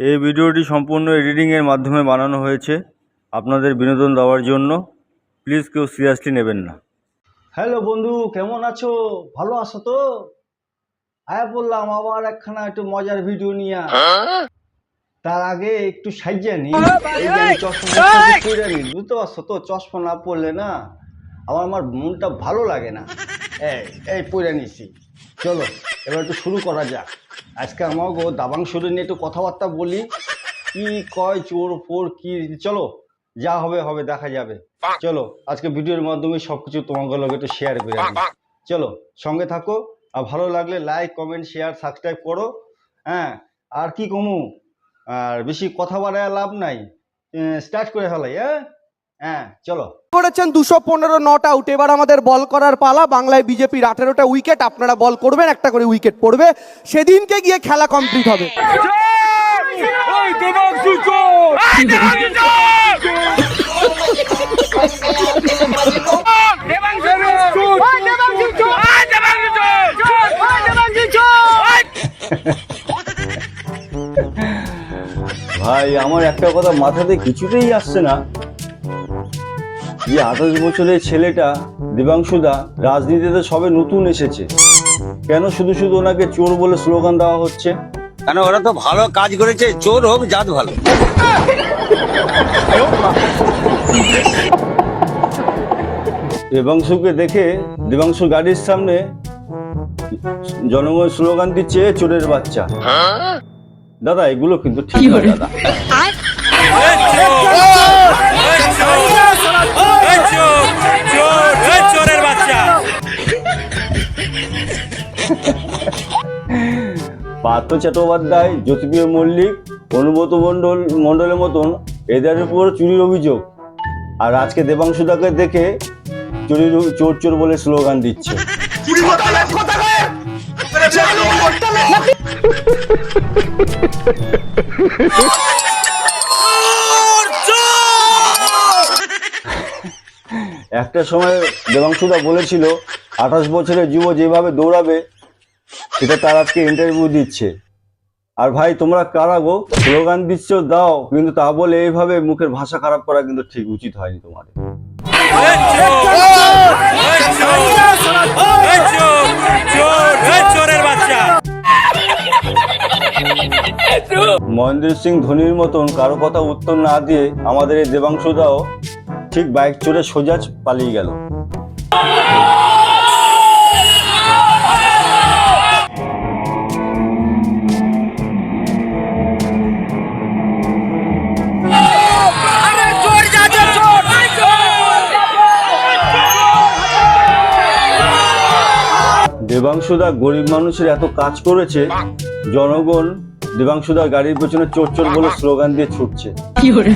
এই ভিডিওটি সম্পূর্ণ এডিটিংয়ের মাধ্যমে বানানো হয়েছে। আপনাদের বিনোদন দেওয়ার জন্য প্লিজ কেউ সিরিয়াসলি নেবেন না। হ্যালো বন্ধু কেমন আছো? ভালো আছো তো? আয়া বললাম আবার একখানা একটু মজার ভিডিও নিয়ে তার আগে একটু সাইজে নি। চশমা বুঝতে পারছ তো? চশমা না পরলে না আমার আমার মনটা ভালো লাগে না। এই এই পরে নিছি। চলো। এবার একটু শুরু করা যাক। আজকে আমাকে দাবাং শুরু নিয়ে একটু কথাবার্তা বলি। কি কয়, চোর, ফোর, কি চলো, যা হবে হবে, দেখা যাবে। চলো, আজকে ভিডিওর মাধ্যমে সবকিছু তোমাকে লগে একটু শেয়ার করে চলো, সঙ্গে থাকো, আর ভালো লাগলে লাইক কমেন্ট শেয়ার সাবস্ক্রাইব করো। হ্যাঁ আর কি কমু? আর বেশি কথা বাড়ায় লাভ নাই। স্টার্ট করে ফেলাই হ্যাঁ? হ্যাঁ চলো। করেছেন দুশো পনেরো নট আউট এবার আমাদের বল করার পালা। বাংলায় বিজেপির আঠেরোটা উইকেট আপনারা বল করবেন একটা করে উইকেট পড়বে। সেদিনকে গিয়ে খেলা কমপ্লিট হবে। ভাই আমার একটা কথা মাথাতে কিছুতেই আসছে না। যে আঠাশ বছরের ছেলেটা দেবাংশুদা রাজনীতিতে সবে নতুন এসেছে। কেন শুধু শুধু ওনাকে চোর বলে স্লোগান দেওয়া হচ্ছে? কেন ওরা তো ভালো কাজ করেছে চোর হোক জাত ভালো। দেবাংশুকে দেখে দেবাংশু গাড়ির সামনে জনগণ স্লোগান দিচ্ছে চোরের বাচ্চা। দাদা এগুলো কিন্তু ঠিক দাদা। পার্থ চট্টোপাধ্যায়, জ্যোতিপ্রিয় মল্লিক, অনুব্রত মণ্ডল, মণ্ডলের মতন এদের উপর চুরির অভিযোগ। আর আজকে দেবাংশুদাকে দেখে চুরির চোর চোর বলে স্লোগান দিচ্ছে। একটা সময় দেবাংশুদা বলেছিল, আঠাশ বছরের যুব যেভাবে দৌড়াবে সেটা তার আজকে ইন্টারভিউ দিচ্ছে। আর ভাই, তোমরা কারা গো? স্লোগান দিচ্ছ, দাও। কিন্তু তা বলে এইভাবে মুখের ভাষা খারাপ করা কিন্তু ঠিক উচিত হয়নি তোমাদের। মহেন্দ্র সিং ধোনির মতন কারও কথা উত্তর না দিয়ে আমাদের এই দেবাংশুদাও ঠিক বাইক চড়ে সোজা পালিয়ে গেল। দেবাংশুদা গরিব মানুষের এত কাজ করেছে জনগণ দেবাংশুদা গাড়ির পেছনে চোর চোর বলে স্লোগান দিয়ে ছুটছে। কি করে?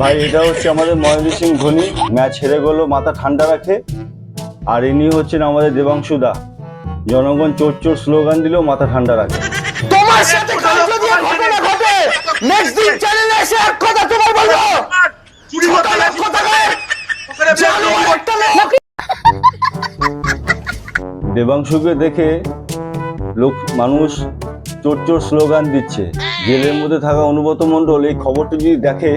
ভাই এটা হচ্ছে আমাদের মহেন্দ্র সিং ধোনি ম্যাচ হেরে গেলো মাথা ঠান্ডা রাখে আর ইনি হচ্ছেন আমাদের দেবাংশুদা। জনগণ চোর চোর স্লোগান দিলেও মাথা ঠান্ডা রাখে। তোমার সাথে কাল যদি আর ঘটনা ঘটে নেক্সট দিন চ্যানেলে এসে এক কথা তোমার বলব? জানোয়ার একটা দেবাংশুকে দেখে লোক মানুষ চোর চোর স্লোগান দিচ্ছে। জেলের মধ্যে থাকা অনুব্রত মণ্ডল এই খবরটি যদি দেখে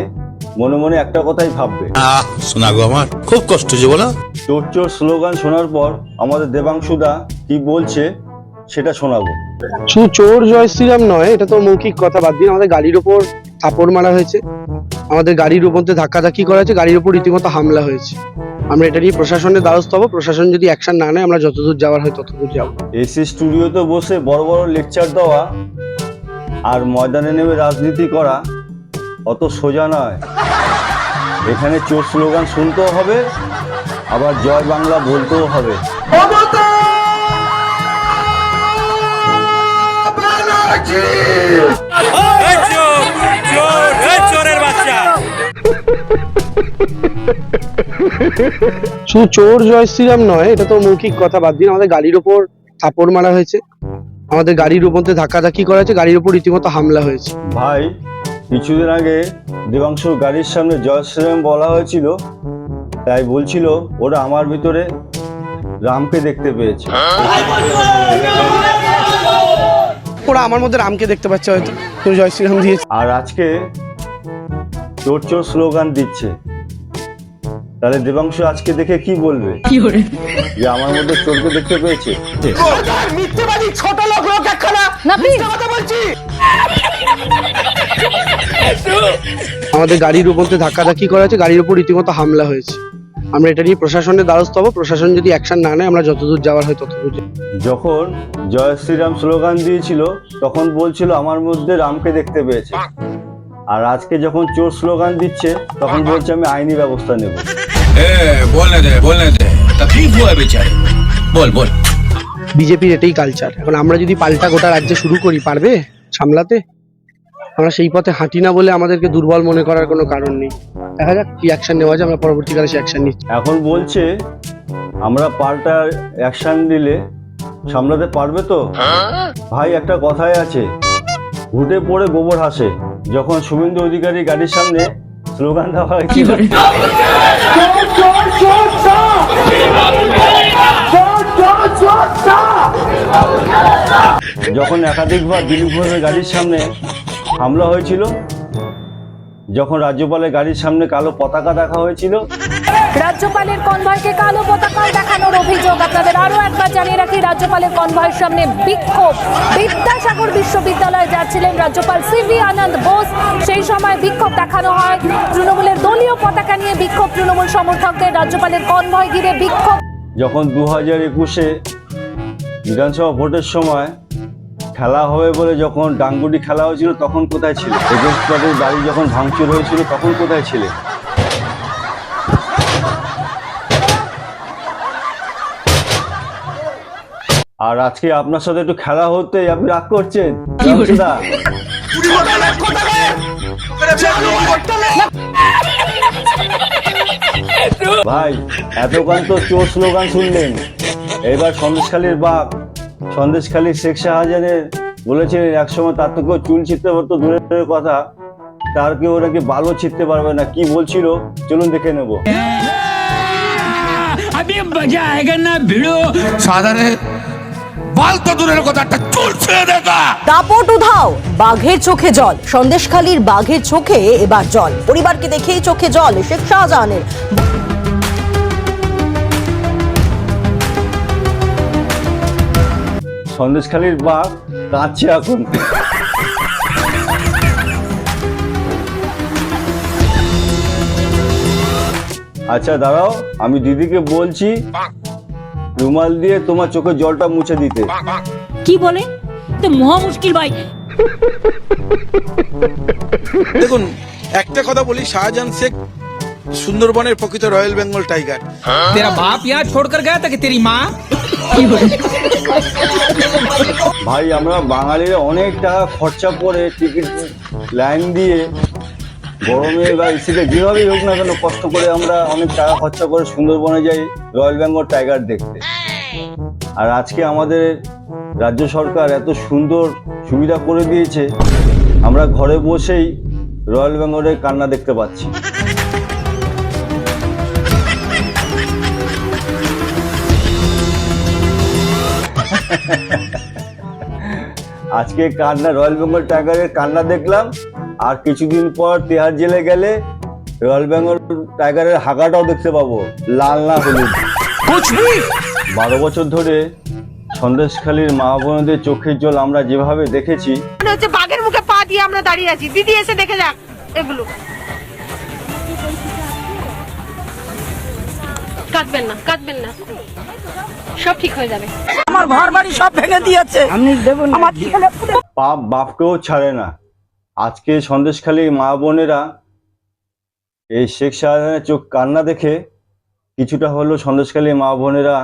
মনে মনে একটা কথাই ভাববে। আহ শোনা আমার খুব কষ্ট যে বলো। চোর চোর স্লোগান শোনার পর আমাদের দেবাংশুদা কি বলছে সেটা শোনাবো। শুধু চোর জয় শ্রীরাম নয় এটা তো মৌখিক কথা বাদ দিন আমাদের গাড়ির ওপর থাপড় মারা হয়েছে। আমাদের গাড়ির উপর দিয়ে ধাক্কাধাক্কি করা হয়েছে গাড়ির উপর রীতিমতো হামলা হয়েছে। আমরা এটা নিয়ে প্রশাসনের দ্বারস্থ হব প্রশাসন যদি অ্যাকশন না নেয় আমরা যতদূর যাওয়ার হয় ততদূর যাব। এসি স্টুডিওতে বসে বড় বড় লেকচার দেওয়া আর ময়দানে নেমে রাজনীতি করা অত সোজা নয়। এখানে চোর স্লোগান শুনতেও হবে আবার জয় বাংলা বলতেও হবে। শুধু চোর জয় শ্রীরাম নয় এটা তো মৌখিক কথা বাদ দিন আমাদের গাড়ির ওপর থাপড় মারা হয়েছে। আমাদের গাড়ির উপর দিয়ে ধাক্কাধাক্কি করা হয়েছে গাড়ির উপর রীতিমতো হামলা হয়েছে। ভাই কিছুদিন আগে দেবাংশুর গাড়ির সামনে জয় শ্রীরাম বলা হয়েছিল তাই বলছিল ওরা আমার ভিতরে রামকে দেখতে পেয়েছে। ওরা আমার মধ্যে রামকে দেখতে পাচ্ছে হয়তো। তুমি জয় শ্রীরাম দিয়েছে। আর আজকে চোর চোর স্লোগান দিচ্ছে। তাহলে দেবাংশু আজকে দেখে কি বলবে? কি করে যে আমার মধ্যে চোরকে দেখতে পেয়েছে। মিথ্যেবাদী ছোট লোক লোক একখানা মিথ্যে কথা বলছি। আমাদের গাড়ির উপর ধাক্কাধাক্কি করা হয়েছে গাড়ির উপর রীতিমতো হামলা হয়েছে। আমরা এটা নিয়ে প্রশাসনের দ্বারস্থ হব। প্রশাসন যদি অ্যাকশন না নেয় আমরা যতদূর যাওয়ার হয় ততদূর যখন জয় শ্রীরাম স্লোগান দিয়েছিল তখন বলছিল আমার মধ্যে রামকে দেখতে পেয়েছে। আর আজকে যখন চোর স্লোগান দিচ্ছে তখন বলছে আমি আইনি ব্যবস্থা নেব। বল বল বিজেপির এটাই কালচার এখন আমরা যদি পাল্টা গোটা রাজ্যে শুরু করি পারবে সামলাতে? আমরা সেই পথে হাঁটি না বলে আমাদেরকে দুর্বল মনে করার কোনো কারণ নেই। দেখা যাক কি অ্যাকশন নেওয়া যায়, আমরা পরবর্তীকালে সে অ্যাকশন নিচ্ছি। এখন বলছে, আমরা পাল্টা অ্যাকশন নিলে সামলাতে পারবে তো? ভাই, একটা কথাই আছে। ঘুটে পড়ে গোবর হাসে। যখন শুভেন্দু অধিকারী গাড়ির সামনে স্লোগান দেওয়া হয়েছিল যখন একাধিকবার দিলীপ ঘোষের গাড়ির সামনে হামলা হয়েছিল যখন রাজ্যপালের গাড়ির সামনে কালো পতাকা দেখা হয়েছিল। রাজ্যপালের কনভয়কে কালো পতাকা দেখানোর অভিযোগ। আপনাদের আরও একবার জানিয়ে রাখি রাজ্যপালের কনভয়ের সামনে বিক্ষোভ। বিদ্যাসাগর বিশ্ববিদ্যালয়ে যাচ্ছিলেন রাজ্যপাল সিভি আনন্দ বোস। সেই সময় বিক্ষোভ দেখানো হয়। তৃণমূলের দলীয় পতাকা নিয়ে বিক্ষোভ তৃণমূল সমর্থকদের। রাজ্যপালের কনভয় ঘিরে বিক্ষোভ। যখন দু হাজার একুশে বিধানসভা ভোটের সময় খেলা হবে বলে যখন ডাঙ্গুটি খেলা হয়েছিল তখন কোথায় ছিল? পাটের বাড়ি যখন ভাঙচুর হয়েছিল তখন কোথায় ছিলে? আর আজকে আপনার সাথে একটু খেলা হতে আপনি রাগ করছেন? ভাই এতক্ষণ তো চোর স্লোগান শুনলেন। এবার সন্দেশখালীর বাপ সন্দেশখালীর শেখ শাহজাহানের বলেছিলেন একসময় তার থেকেও চুল ছিঁড়তে পারতো দূরের কথা। তার কেউ নাকি বালও ছিঁড়তে পারবে না। কি বলছিল? চলুন দেখে নেব। সাধারণ বাল তো দূরের কথা একটা চুল ছেড়ে দেখা। দাপট উধাও বাঘের চোখে জল। সন্দেশখালীর বাঘের চোখে এবার জল। পরিবারকে দেখেই চোখে জল শেখ শাহজাহানের। সন্দেশখালীর বাপ কাঁদছে এখন। আচ্ছা দাঁড়াও আমি দিদিকে বলছি রুমাল দিয়ে তোমার চোখের জলটা মুছে দিতে। কি বলে? তো মহা মুশকিল ভাই। দেখুন একটা কথা বলি শাহজাহান শেখ সুন্দরবনের প্রকৃত রয়্যাল বেঙ্গল টাইগার। তেরা বাপ ইয়া ছোড় কর গায়া তাকে তেরি মা ভাই আমরা বাঙালির অনেক টাকা খরচা করে টিকিট লাইন দিয়ে গরমে বা শীতে যেভাবেই হোক না কেন কষ্ট করে আমরা অনেক টাকা খরচা করে সুন্দরবনে যাই রয়্যাল বেঙ্গল টাইগার দেখতে। আর আজকে আমাদের রাজ্য সরকার এত সুন্দর সুবিধা করে দিয়েছে আমরা ঘরে বসেই রয়্যাল বেঙ্গলের কান্না দেখতে পাচ্ছি। আজকে কান্না রয়্যাল বেঙ্গল টাইগারের কান্না দেখলাম আর কিছুদিন পর তেহার জেলে গেলে রয়্যাল বেঙ্গল টাইগারের হাগাটাও দেখতে পাবো লাল না হলুদ। বারো বছর ধরে সন্দেশখালীর মা বোনদের চোখের জল আমরা যেভাবে দেখেছি মনে হচ্ছে বাঘের মুখে পা দিয়ে আমরা দাঁড়িয়ে আছি। দিদি এসে দেখে যাক এগুলো। কাঁদবেন না কাঁদবেন না। সব ঠিক হয়ে যাবে। আমার ঘর বাড়ি সব ভেঙে দিয়েছে। আমার ছেলে পুলে পাপ বাপকেও ছাড়ে না। আজকে সন্দেশখালী মা বোনেরা এই শেখ শাহজাহানের চোখ কান্না দেখে কিছুটা হলেও সন্দেশখালী মা বোনেরা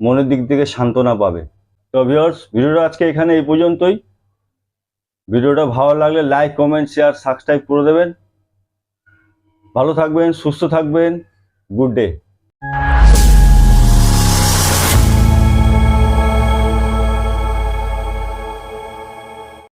মনের দিক থেকে সান্ত্বনা পাবে। তো ভিউয়ার্স ভিডিওটা আজকে এখানে এই পর্যন্তই। ভিডিওটা ভালো লাগলে লাইক কমেন্ট শেয়ার সাবস্ক্রাইব করে দেবেন। ভালো থাকবেন সুস্থ থাকবেন। Good day